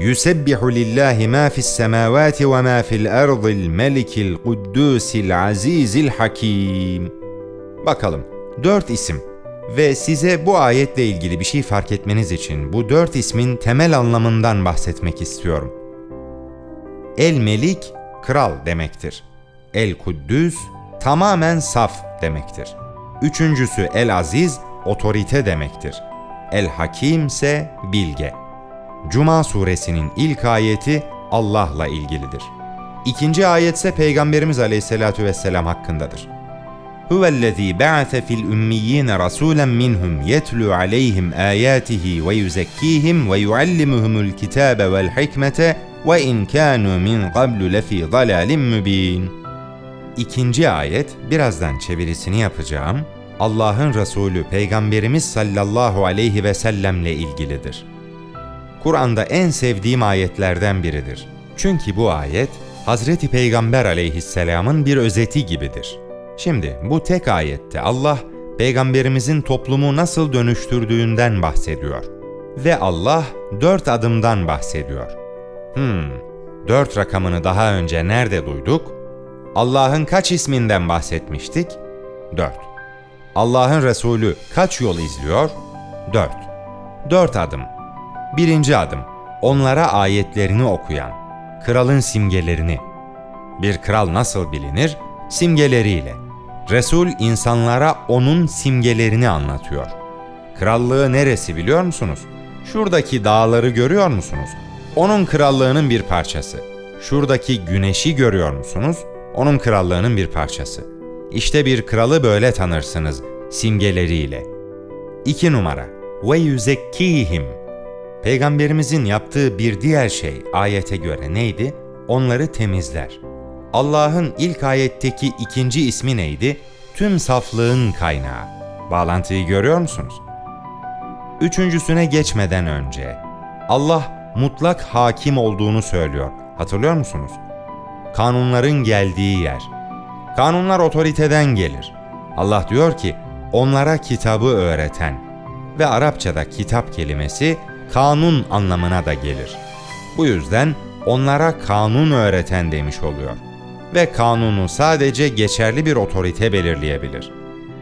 Yusebbihu lillahi ma fis semavati ve ma fil ardil melikil kuddusil azizil hakim. Bakalım, dört isim ve size bu ayetle ilgili bir şey fark etmeniz için bu dört ismin temel anlamından bahsetmek istiyorum. El-Melik, kral demektir. El-Kuddüs, tamamen saf demektir. Üçüncüsü El-Aziz, otorite demektir. El-Hakim ise bilge. Cuma suresinin ilk ayeti Allah'la ilgilidir. İkinci ayetse Peygamberimiz Aleyhisselatü Vesselam hakkındadır. Huvellezî ba'ate fil ümmiyyin rasûlen minhum yetlû aleyhim âyâtihi ve yuzekkîhim ve yuallimuhumul kitâbe vel hikmete ve in kânû min qablu lefî dalâlin mübîn. İkinci ayet, birazdan çevirisini yapacağım, Allah'ın Resulü Peygamberimiz sallallahu aleyhi ve sellemle ilgilidir. Kur'an'da en sevdiğim ayetlerden biridir. Çünkü bu ayet Hazreti Peygamber aleyhisselamın bir özeti gibidir. Şimdi bu tek ayette Allah peygamberimizin toplumu nasıl dönüştürdüğünden bahsediyor. Ve Allah dört adımdan bahsediyor. Hmm, dört rakamını daha önce nerede duyduk? Allah'ın kaç isminden bahsetmiştik? Dört. Allah'ın Resulü kaç yol izliyor? Dört. Dört adım. Birinci adım, onlara ayetlerini okuyan, kralın simgelerini. Bir kral nasıl bilinir? Simgeleriyle. Resul insanlara onun simgelerini anlatıyor. Krallığı neresi biliyor musunuz? Şuradaki dağları görüyor musunuz? Onun krallığının bir parçası. Şuradaki güneşi görüyor musunuz? Onun krallığının bir parçası. İşte bir kralı böyle tanırsınız simgeleriyle. 2 numara. Ve yüzekkihim. Peygamberimizin yaptığı bir diğer şey ayete göre neydi? Onları temizler. Allah'ın ilk ayetteki ikinci ismi neydi? Tüm saflığın kaynağı. Bağlantıyı görüyor musunuz? Üçüncüsüne geçmeden önce Allah mutlak hakim olduğunu söylüyor. Hatırlıyor musunuz? Kanunların geldiği yer. Kanunlar otoriteden gelir. Allah diyor ki onlara kitabı öğreten ve Arapçada kitap kelimesi kanun anlamına da gelir. Bu yüzden onlara kanun öğreten demiş oluyor. Ve kanunu sadece geçerli bir otorite belirleyebilir.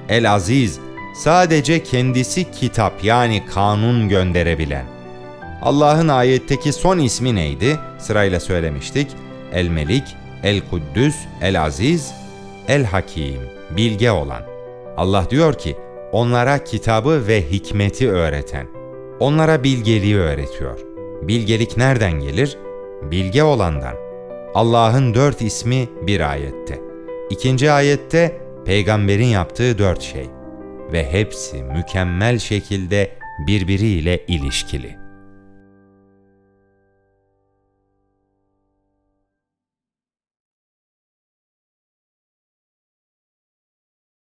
El Aziz sadece kendisi kitap yani kanun gönderebilen. Allah'ın ayetteki son ismi neydi? Sırayla söylemiştik. El Melik, El Kuddüs, El Aziz, El Hakim, bilge olan. Allah diyor ki, onlara kitabı ve hikmeti öğreten. Onlara bilgeliği öğretiyor. Bilgelik nereden gelir? Bilge olandan. Allah'ın dört ismi bir ayette. İkinci ayette peygamberin yaptığı dört şey. Ve hepsi mükemmel şekilde birbiriyle ilişkili.